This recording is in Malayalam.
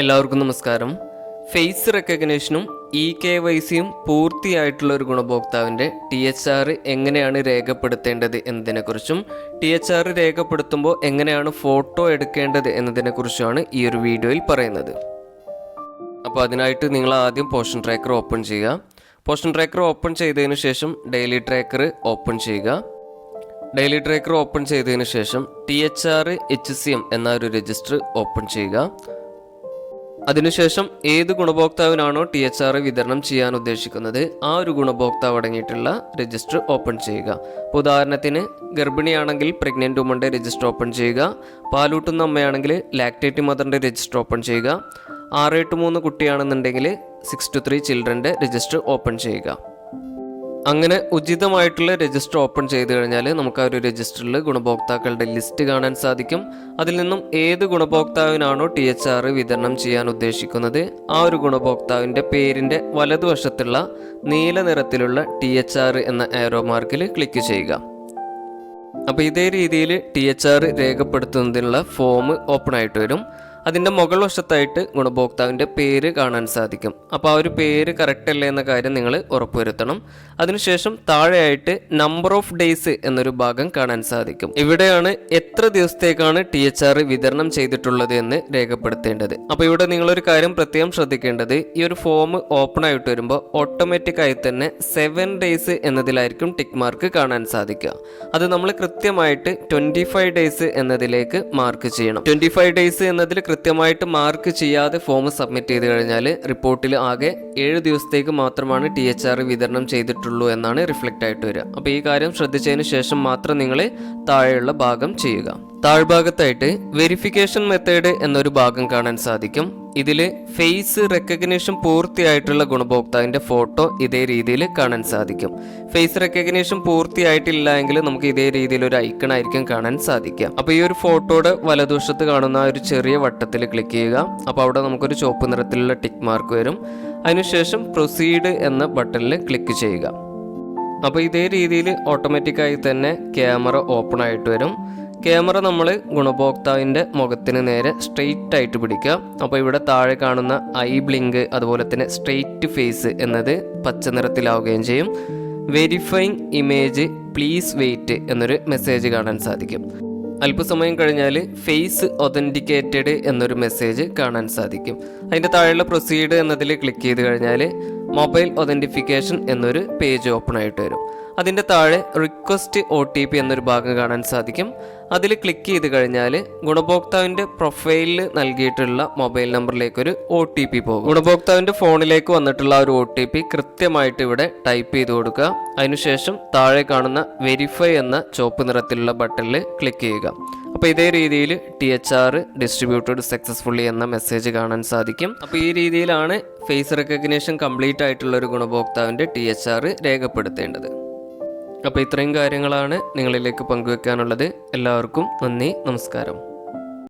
എല്ലാവർക്കും നമസ്കാരം. ഫേസ് റെക്കഗ്നേഷനും ഇ കെ വൈ സിയും പൂർത്തിയായിട്ടുള്ള ഒരു ഗുണഭോക്താവിന്റെ ടി എച്ച് ആർ എങ്ങനെയാണ് രേഖപ്പെടുത്തേണ്ടത് എന്നതിനെക്കുറിച്ചും ടി എച്ച് ആർ രേഖപ്പെടുത്തുമ്പോൾ എങ്ങനെയാണ് ഫോട്ടോ എടുക്കേണ്ടത് എന്നതിനെക്കുറിച്ചുമാണ് ഈ ഒരു വീഡിയോയിൽ പറയുന്നത്. അപ്പോൾ അതിനായിട്ട് നിങ്ങൾ ആദ്യം പോഷൻ ട്രാക്കർ ഓപ്പൺ ചെയ്യുക. പോഷൻ ട്രാക്കർ ഓപ്പൺ ചെയ്തതിന് ശേഷം ഡെയിലി ട്രാക്കർ ഓപ്പൺ ചെയ്യുക. ഡെയിലി ട്രാക്കർ ഓപ്പൺ ചെയ്തതിന് ശേഷം T H R H C M എന്ന ഒരു രജിസ്റ്റർ ഓപ്പൺ ചെയ്യുക. അതിനുശേഷം ഏത് ഗുണഭോക്താവിനാണോ ടി എച്ച് ആർ വിതരണം ചെയ്യാൻ ഉദ്ദേശിക്കുന്നത് ആ ഒരു ഗുണഭോക്താവ് അടങ്ങിയിട്ടുള്ള രജിസ്റ്റർ ഓപ്പൺ ചെയ്യുക. അപ്പോൾ ഉദാഹരണത്തിന് ഗർഭിണിയാണെങ്കിൽ പ്രഗ്നന്റ് വുമന്റെ രജിസ്റ്റർ ഓപ്പൺ ചെയ്യുക പാലൂട്ടുന്ന അമ്മയാണെങ്കിൽ ലാക്ടേറ്റ് മദറിന്റെ രജിസ്റ്റർ ഓപ്പൺ ചെയ്യുക ആറ് എട്ട് മൂന്ന് കുട്ടിയാണെന്നുണ്ടെങ്കിൽ സിക്സ് ടു ത്രീ ചിൽഡ്രന്റെ രജിസ്റ്റർ ഓപ്പൺ ചെയ്യുക. അങ്ങനെ ഉചിതമായിട്ടുള്ള രജിസ്റ്റർ ഓപ്പൺ ചെയ്ത് കഴിഞ്ഞാൽ നമുക്ക് ആ ഒരു രജിസ്റ്ററിൽ ഗുണഭോക്താക്കളുടെ ലിസ്റ്റ് കാണാൻ സാധിക്കും. അതിൽ നിന്നും ഏത് ഗുണഭോക്താവിനാണോ ടി എച്ച് ആർ വിതരണം ചെയ്യാൻ ഉദ്ദേശിക്കുന്നത് ആ ഒരു ഗുണഭോക്താവിന്റെ പേരിന്റെ വലതുവശത്തുള്ള നീല നിറത്തിലുള്ള ടി എച്ച് ആർ എന്ന ആരോ മാർക്കിൽ ക്ലിക്ക് ചെയ്യുക. അപ്പോൾ ഇതേ രീതിയിൽ ടി എച്ച് ആർ രേഖപ്പെടുത്തുന്നതിനുള്ള ഫോം ഓപ്പൺ ആയിട്ട് വരും. അതിന്റെ മുകൾ വശത്തായിട്ട് ഗുണഭോക്താവിന്റെ പേര് കാണാൻ സാധിക്കും. അപ്പോൾ ആ ഒരു പേര് കറക്റ്റ് അല്ലേ എന്ന കാര്യം നിങ്ങൾ ഉറപ്പുവരുത്തണം. അതിനുശേഷം താഴെയായിട്ട് നമ്പർ ഓഫ് ഡേയ്സ് എന്നൊരു ഭാഗം കാണാൻ സാധിക്കും. ഇവിടെയാണ് എത്ര ദിവസത്തേക്കാണ് ടി എച്ച് ആർ വിതരണം ചെയ്തിട്ടുള്ളത് എന്ന് രേഖപ്പെടുത്തേണ്ടത്. അപ്പോൾ ഇവിടെ നിങ്ങളൊരു കാര്യം പ്രത്യേകം ശ്രദ്ധിക്കേണ്ടത്. ഈ ഒരു ഫോം ഓപ്പൺ ആയിട്ട് വരുമ്പോൾ ഓട്ടോമാറ്റിക് ആയി തന്നെ സെവൻ ഡേയ്സ് എന്നതിലായിരിക്കും ടിക്ക് മാർക്ക് കാണാൻ സാധിക്കുക. അത് നമ്മൾ കൃത്യമായിട്ട് ട്വന്റി ഫൈവ് ഡേയ്സ് എന്നതിലേക്ക് മാർക്ക് ചെയ്യണം. ട്വന്റി ഫൈവ് ഡേയ്സ് എന്നതിൽ കൃത്യമായിട്ട് മാർക്ക് ചെയ്യാതെ ഫോം സബ്മിറ്റ് ചെയ്ത് കഴിഞ്ഞാൽ റിപ്പോർട്ടിൽ ആകെ ഏഴ് ദിവസത്തേക്ക് മാത്രമാണ് ടി എച്ച് ആർ വിതരണം ചെയ്തിട്ടുള്ളൂ എന്നാണ് റിഫ്ലക്റ്റ് ആയിട്ട് വരിക. അപ്പോൾ ഈ കാര്യം ശ്രദ്ധിച്ചതിന് ശേഷം മാത്രം നിങ്ങൾ താഴെയുള്ള ഭാഗം ചെയ്യുക. താഴ്ഭാഗത്തായിട്ട് വെരിഫിക്കേഷൻ മെത്തേഡ് എന്നൊരു ഭാഗം കാണാൻ സാധിക്കും. ഇതിൽ ഫേസ് റെക്കഗ്നേഷൻ പൂർത്തിയായിട്ടുള്ള ഗുണഭോക്താവിന്റെ ഫോട്ടോ ഇതേ രീതിയിൽ കാണാൻ സാധിക്കും. ഫേസ് റെക്കഗ്നേഷൻ പൂർത്തിയായിട്ടില്ല എങ്കിൽ നമുക്ക് ഇതേ രീതിയിൽ ഒരു ഐക്കൺ ആയിരിക്കും കാണാൻ സാധിക്കുക. അപ്പോൾ ഈ ഒരു ഫോട്ടോയുടെ വലതുവശത്ത് കാണുന്ന ഒരു ചെറിയ വട്ടത്തിൽ ക്ലിക്ക് ചെയ്യുക. അപ്പോൾ അവിടെ നമുക്കൊരു ചുവപ്പ് നിറത്തിലുള്ള ടിക്ക് മാർക്ക് വരും. അതിനുശേഷം പ്രൊസീഡ് എന്ന ബട്ടണിൽ ക്ലിക്ക് ചെയ്യുക. അപ്പോൾ ഇതേ രീതിയിൽ ഓട്ടോമാറ്റിക്കായി തന്നെ ക്യാമറ ഓപ്പൺ ആയിട്ട് വരും. ക്യാമറ നമ്മൾ ഗുണഭോക്താവിന്റെ മുഖത്തിന് നേരെ സ്ട്രെയിറ്റ് ആയിട്ട് പിടിക്കുക. അപ്പോൾ ഇവിടെ താഴെ കാണുന്ന ഐ ബ്ലിങ്ക് അതുപോലെ തന്നെ സ്ട്രെയിറ്റ് ഫേസ് എന്നത് പച്ച നിറത്തിലാവുകയും ചെയ്യും. വെരിഫൈങ് ഇമേജ് പ്ലീസ് വെയിറ്റ് എന്നൊരു മെസ്സേജ് കാണാൻ സാധിക്കും. അല്പസമയം കഴിഞ്ഞാൽ ഫേസ് ഒതന്റിക്കേറ്റഡ് എന്നൊരു മെസ്സേജ് കാണാൻ സാധിക്കും. അതിന്റെ താഴെയുള്ള പ്രൊസീഡ് എന്നതിൽ ക്ലിക്ക് ചെയ്ത് കഴിഞ്ഞാൽ മൊബൈൽ ഒതന്റിഫിക്കേഷൻ എന്നൊരു പേജ് ഓപ്പൺ ആയിട്ട് വരും. അതിന്റെ താഴെ റിക്വസ്റ്റ് ഒ ടി പി എന്നൊരു ഭാഗം കാണാൻ സാധിക്കും. അതിൽ ക്ലിക്ക് ചെയ്ത് കഴിഞ്ഞാൽ ഗുണഭോക്താവിന്റെ പ്രൊഫൈലിൽ നൽകിയിട്ടുള്ള മൊബൈൽ നമ്പറിലേക്ക് ഒരു ഒ ടി പി പോകും. ഗുണഭോക്താവിന്റെ ഫോണിലേക്ക് വന്നിട്ടുള്ള ഒരു ഒ ടി പി കൃത്യമായിട്ട് ഇവിടെ ടൈപ്പ് ചെയ്ത് കൊടുക്കുക. അതിനുശേഷം താഴെ കാണുന്ന വെരിഫൈ എന്ന ചുവപ്പ് നിറത്തിലുള്ള ബട്ടണിൽ ക്ലിക്ക് ചെയ്യുക. അപ്പോൾ ഇതേ രീതിയിൽ T H R distributed successfully എന്ന മെസ്സേജ് കാണാൻ സാധിക്കും. അപ്പോൾ ഈ രീതിയിലാണ് ഫേസ് റെക്കഗ്നേഷൻ കംപ്ലീറ്റ് ആയിട്ടുള്ള ഒരു ഗുണഭോക്താവിന്റെ ടി എച്ച് ആർ രേഖപ്പെടുത്തേണ്ടത്. അപ്പോൾ ഇത്രയും കാര്യങ്ങളാണ് നിങ്ങളിലേക്ക് പങ്കുവെക്കാനുള്ളത്. എല്ലാവർക്കും നന്ദി നമസ്കാരം.